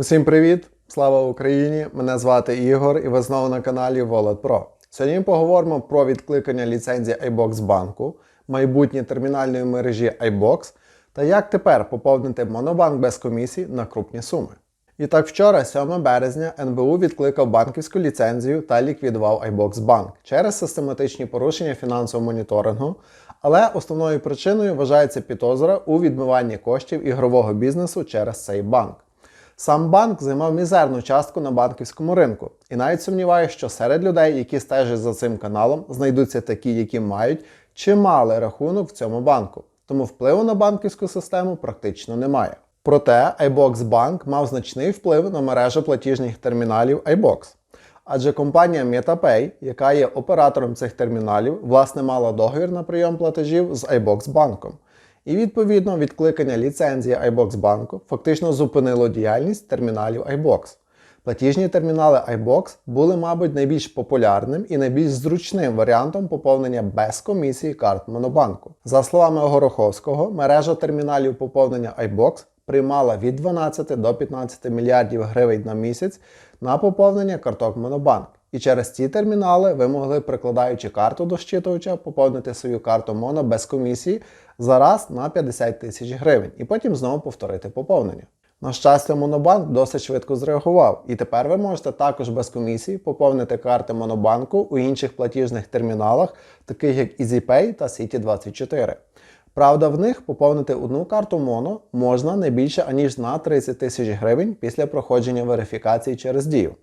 Усім привіт! Слава Україні! Мене звати Ігор і ви знову на каналі Wallet Pro. Сьогодні поговоримо про відкликання ліцензії iBox банку, майбутнє термінальної мережі iBox та як тепер поповнити монобанк без комісій на крупні суми. І так вчора, 7 березня, НБУ відкликав банківську ліцензію та ліквідував iBox Bank через систематичні порушення фінансового моніторингу, але основною причиною вважається підозра у відмиванні коштів ігрового бізнесу через цей банк. Сам банк займав мізерну частку на банківському ринку, і навіть сумніваюся, що серед людей, які стежать за цим каналом, знайдуться такі, які мають чи мали рахунок в цьому банку. Тому впливу на банківську систему практично немає. Проте iBox Bank мав значний вплив на мережу платіжних терміналів iBox. Адже компанія MetaPay, яка є оператором цих терміналів, власне мала договір на прийом платежів з iBox банком. І відповідно відкликання ліцензії iBox банку фактично зупинило діяльність терміналів iBox. Платіжні термінали iBox були, мабуть, найбільш популярним і найбільш зручним варіантом поповнення без комісії карт Монобанку. За словами Гороховського, мережа терміналів поповнення iBox приймала від 12 до 15 мільярдів гривень на місяць на поповнення карток Монобанк. І через ці термінали ви могли, прикладаючи карту до щитувача, поповнити свою карту Моно без комісії за раз на 50 тисяч гривень і потім знову повторити поповнення. На щастя, Монобанк досить швидко зреагував, і тепер ви можете також без комісії поповнити карти Монобанку у інших платіжних терміналах, таких як EasyPay та City24. Правда, в них поповнити одну карту Моно можна не більше аніж на 30 тисяч гривень після проходження верифікації через Дію.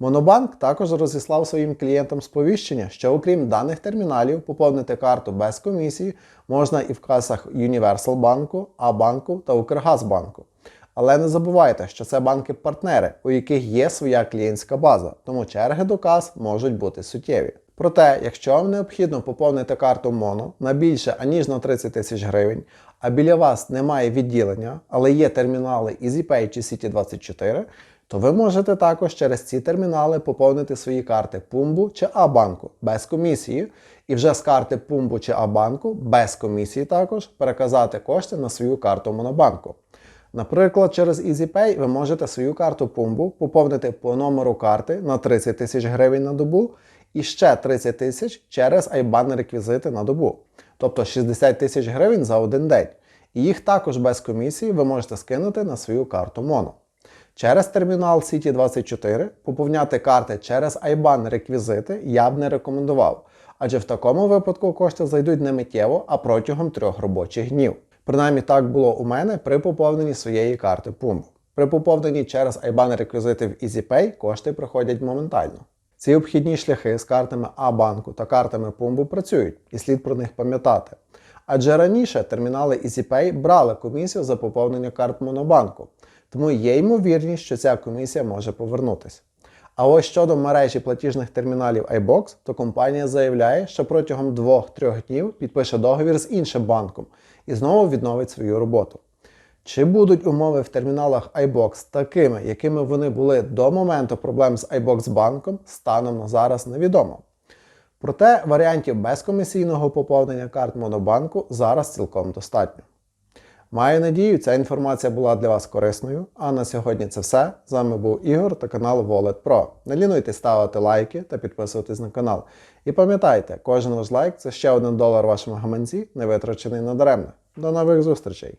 Монобанк також розіслав своїм клієнтам сповіщення, що окрім даних терміналів, поповнити карту без комісії можна і в касах Universal банку, А-банку та Укргазбанку. Але не забувайте, що це банки-партнери, у яких є своя клієнтська база, тому черги до кас можуть бути суттєві. Проте, якщо вам необхідно поповнити карту Моно на більше аніж на 30 тисяч гривень, а біля вас немає відділення, але є термінали EasyPay чи City24, то ви можете також через ці термінали поповнити свої карти Пумбу чи А-банку без комісії, і вже з карти Пумбу чи А-банку без комісії також переказати кошти на свою карту Монобанку. Наприклад, через EasyPay ви можете свою карту Пумбу поповнити по номеру карти на 30 тисяч гривень на добу і ще 30 тисяч через IBAN реквізити на добу, тобто 60 тисяч гривень за один день. І їх також без комісії ви можете скинути на свою карту Моно. Через термінал City24 поповняти карти через IBAN реквізити я б не рекомендував, адже в такому випадку кошти зайдуть не миттєво, а протягом трьох робочих днів. Принаймні так було у мене при поповненні своєї карти Pumbo. При поповненні через IBAN реквізити в EasyPay кошти приходять моментально. Ці обхідні шляхи з картами А-банку та картами Pumbo працюють, і слід про них пам'ятати. Адже раніше термінали EasyPay брали комісію за поповнення карт Монобанку, тому є ймовірність, що ця комісія може повернутися. А ось щодо мережі платіжних терміналів iBox, то компанія заявляє, що протягом 2-3 днів підпише договір з іншим банком і знову відновить свою роботу. Чи будуть умови в терміналах iBox такими, якими вони були до моменту проблем з iBox банком, станом на зараз невідомо. Проте варіантів безкомісійного поповнення карт Монобанку зараз цілком достатньо. Маю надію, ця інформація була для вас корисною. А на сьогодні це все. З вами був Ігор та канал Wallet Pro. Не лінуйте ставити лайки та підписуватись на канал. І пам'ятайте, кожен ваш лайк це ще один долар вашому гаманці, не витрачений надаремно. До нових зустрічей!